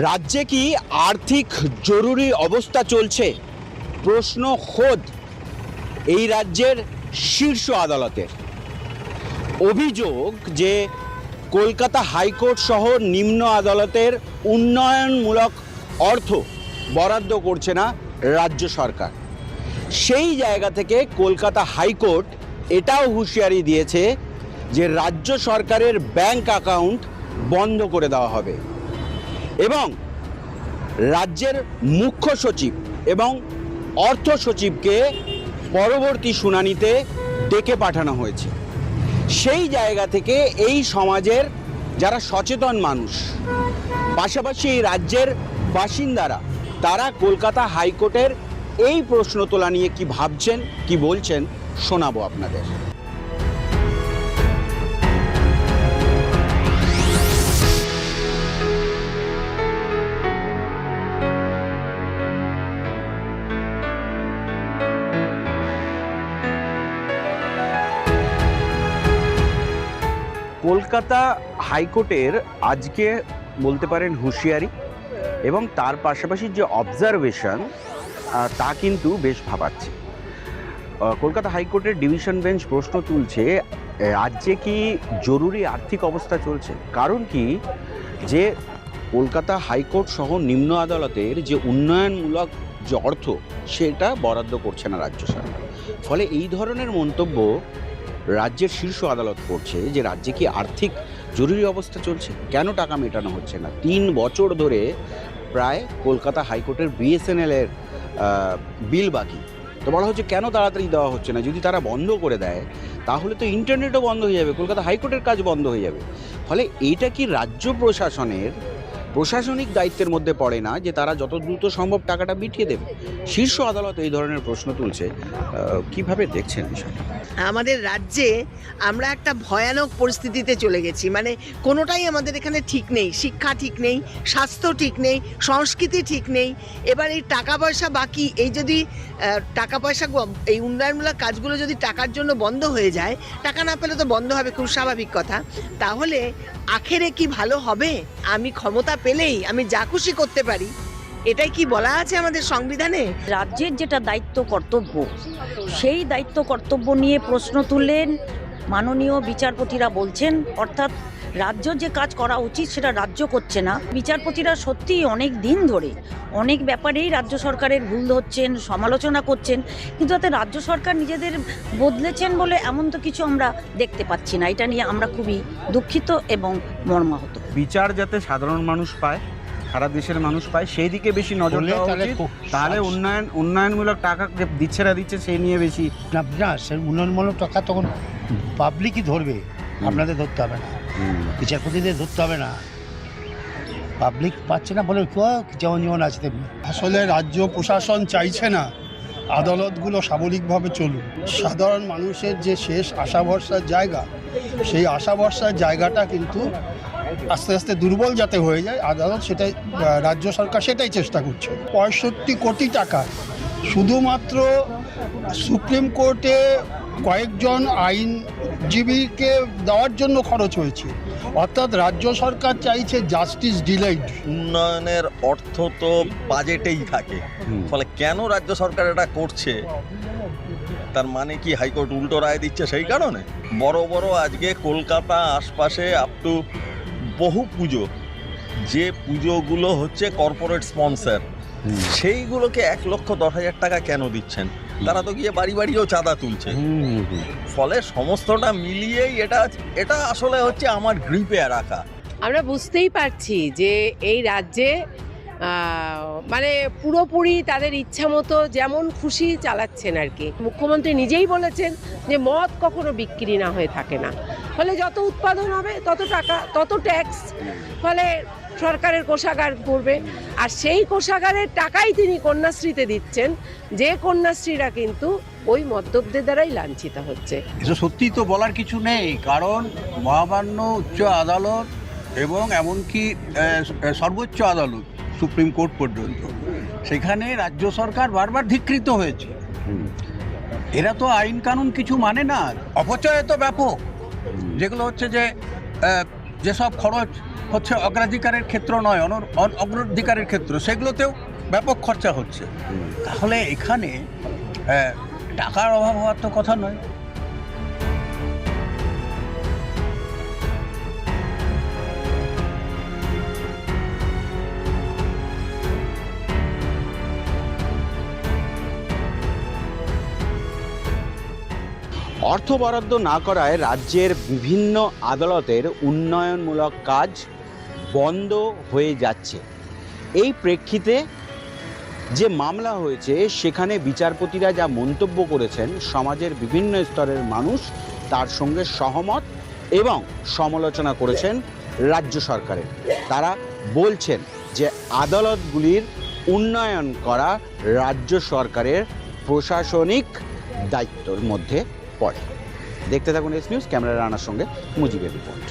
রাজ্যে কি আর্থিক জরুরি অবস্থা চলছে? প্রশ্ন খোদ এই রাজ্যের শীর্ষ আদালতের। অভিযোগ যে কলকাতা হাইকোর্ট সহ নিম্ন আদালতের উন্নয়নমূলক অর্থ বরাদ্দ করছে না রাজ্য সরকার। সেই জায়গা থেকে কলকাতা হাইকোর্ট এটাও হুঁশিয়ারি দিয়েছে যে রাজ্য সরকারের ব্যাংক অ্যাকাউন্ট বন্ধ করে দেওয়া হবে। এবং রাজ্যের মুখ্য সচিব এবং অর্থ সচিবকে পরবর্তী শুনানিতে ডেকে পাঠানো হয়েছে। সেই জায়গা থেকে এই সমাজের যারা সচেতন মানুষ, পাশাপাশি এই রাজ্যের বাসিন্দারা, তারা কলকাতা হাইকোর্টের এই প্রশ্ন তোলা নিয়ে কি ভাবছেন, কি বলছেন, শোনাবো আপনাদের। কলকাতা হাইকোর্টের আজকে বলতে পারেন হুঁশিয়ারি এবং তার পাশাপাশি যে অবজারভেশন তা কিন্তু বেশ ভাবাচ্ছে। কলকাতা হাইকোর্টের ডিভিশন বেঞ্চ প্রশ্ন তুলছে রাজ্যে কি জরুরি আর্থিক অবস্থা চলছে? কারণ কি? যে কলকাতা হাইকোর্ট সহ নিম্ন আদালতের যে উন্নয়নমূলক যে অর্থ, সেটা বরাদ্দ করছে না রাজ্য সরকার। ফলে এই ধরনের মন্তব্য রাজ্যের শীর্ষ আদালত করছে যে রাজ্যে কি আর্থিক জরুরি অবস্থা চলছে? কেন টাকা মেটানো হচ্ছে না? তিন বছর ধরে প্রায় কলকাতা হাইকোর্টের বিএসএনএল এর বিল বাকি। তো বলা হচ্ছে কেন তাড়াতাড়ি দেওয়া হচ্ছে না? যদি তারা বন্ধ করে দেয়, তাহলে তো ইন্টারনেটও বন্ধ হয়ে যাবে, কলকাতা হাইকোর্টের কাজ বন্ধ হয়ে যাবে। ফলে এটা কি রাজ্য প্রশাসনের প্রশাসনিক দায়িত্বের মধ্যে পড়ে না যে তারা যত দ্রুত সম্ভব টাকাটা মিটিয়ে দেবে? শীর্ষ আদালত এই ধরনের প্রশ্ন তুলছে। কীভাবে দেখছেন বিষয়টা? আমাদের রাজ্যে আমরা একটা ভয়ানক পরিস্থিতিতে চলে গেছি। মানে কোনোটাই আমাদের এখানে ঠিক নেই, শিক্ষা ঠিক নেই, স্বাস্থ্য ঠিক নেই, সংস্কৃতি ঠিক নেই। এবার এই টাকা পয়সা বাকি, এই যদি টাকা পয়সা এই উন্নয়নমূলক কাজগুলো যদি টাকার জন্য বন্ধ হয়ে যায়, টাকা না পেলে তো বন্ধ হবে, খুব স্বাভাবিক কথা। তাহলে আখেরে কি ভালো হবে? আমি ক্ষমতা পেলেই, আমি যা খুশি করতে পারি। এটাই কি বলা আছে আমাদের সংবিধানে? রাজ্যের যেটা দায়িত্ব কর্তব্য সেই দায়িত্ব কর্তব্য নিয়ে প্রশ্ন তুললেন মাননীয় বিচারপতিরা বলছেন অর্থাৎ রাজ্য যে কাজ করা উচিত সেটা রাজ্য করছে না। বিচারপতিরা সত্যিই অনেক দিন ধরে অনেক ব্যাপারেই রাজ্য সরকারের ভুল ধরছেন সমালোচনা করছেন কিন্তু তাতে রাজ্য সরকার নিজেদের বদলেছেন বলে এমন তো কিছু আমরা দেখতে পাচ্ছি না। এটা নিয়ে আমরা খুবই দুঃখিত এবং মর্মাহত। বিচার যাতে সাধারণ মানুষ পায় সারা দেশের মানুষ পায় সেই দিকে বেশি নজর দেওয়া তাহলে উচিত। তাহলে উন্নয়ন উন্নয়নমূলক টাকা যে দিচ্ছে না দিচ্ছে সেই নিয়ে বেশি না না সে উন্নয়নমূলক টাকা তখন পাবলিকই ধরবে। আপনাদের ধরতে হবে না। বিচারপতিদের ধরতে হবে না। পাবলিক পাচ্ছে না বলে যেমন যেমন আছে তেমনি। আসলে রাজ্য প্রশাসন চাইছে না আদালতগুলো সাবলিকভাবে চলুক। সাধারণ মানুষের যে শেষ আশা ভরসার জায়গা সেই আশা ভরসার জায়গাটা কিন্তু আস্তে আস্তে দুর্বল যাতে হয়ে যায় আদালত সেটাই রাজ্য সরকার সেটাই চেষ্টা করছে। পঁয়ষট্টি কোটি টাকা। শুধুমাত্র সুপ্রিম কোর্টে কয়েকজন আইনজীবীকে দেওয়ার জন্য খরচ হয়েছে। অর্থাৎ রাজ্য সরকার চাইছে জাস্টিস ডিলাইড উন্নয়নের অর্থ তো বাজেটেই থাকে। ফলে কেন রাজ্য সরকার এটা করছে? তার মানে কি হাইকোর্ট উল্টো রায় দিচ্ছে সেই কারণে? বড় বড় আজকে কলকাতা আশপাশে আপ টু বহু পুজো। যে পুজোগুলো হচ্ছে কর্পোরেট স্পন্সার সেইগুলোকে এক লক্ষ দশ হাজার টাকা কেন দিচ্ছেন? তারা তো গিয়ে বাড়ি বাড়িও চাঁদা তুলছে। ফলে সমস্তটা মিলিয়েই এটা এটা আসলে হচ্ছে আমার গ্রিপে রাখা। আমরা বুঝতেই পারছি যে এই রাজ্যে মানে পুরোপুরি তাদের ইচ্ছা মতো যেমন খুশি চালাচ্ছেন আর কি। মুখ্যমন্ত্রী নিজেই বলেছেন যে মদ কখনো বিক্রি না হয়ে থাকে না। ফলে যত উৎপাদন হবে, তত টাকা, তত ট্যাক্স, ফলে সরকারের কোষাগার করবে। আর সেই কোষাগারের টাকাই তিনি কন্যাশ্রীতে দিচ্ছেন। যে কন্যাশ্রীরা কিন্তু ওই মদ্যপদের দ্বারাই লাঞ্ছিত হচ্ছে। এটা সত্যি তো বলার কিছু নেই, কারণ মহামান্য উচ্চ আদালত এবং এমনকি সর্বোচ্চ আদালত সুপ্রিম কোর্ট পর্যন্ত। সেখানে রাজ্য সরকার বারবার ধিকৃত হয়েছে। এরা তো আইন কানুন কিছু মানে না। অপচয় তো ব্যাপক। যেগুলো হচ্ছে যে যেসব খরচ হচ্ছে অগ্রাধিকারের ক্ষেত্র নয় অন- অগ্রাধিকারের ক্ষেত্র সেগুলোতেও ব্যাপক খরচা হচ্ছে। তাহলে এখানে টাকার অভাব হওয়ার তো কথা নয়। অর্থ বরাদ্দ না করায় রাজ্যের বিভিন্ন আদালতের উন্নয়নমূলক কাজ বন্ধ হয়ে যাচ্ছে। এই প্রেক্ষিতে যে মামলা হয়েছে, সেখানে বিচারপতিরা যা মন্তব্য করেছেন, সমাজের বিভিন্ন স্তরের মানুষ তার সঙ্গে সহমত এবং সমালোচনা করেছেন রাজ্য সরকারের। তারা বলছেন যে আদালতগুলির উন্নয়ন করা রাজ্য সরকারের প্রশাসনিক দায়িত্বর মধ্যে পড়ে দেখতে থাকুন এস নিউজ ক্যামেরা রানার সঙ্গে মুজিবের রিপোর্ট।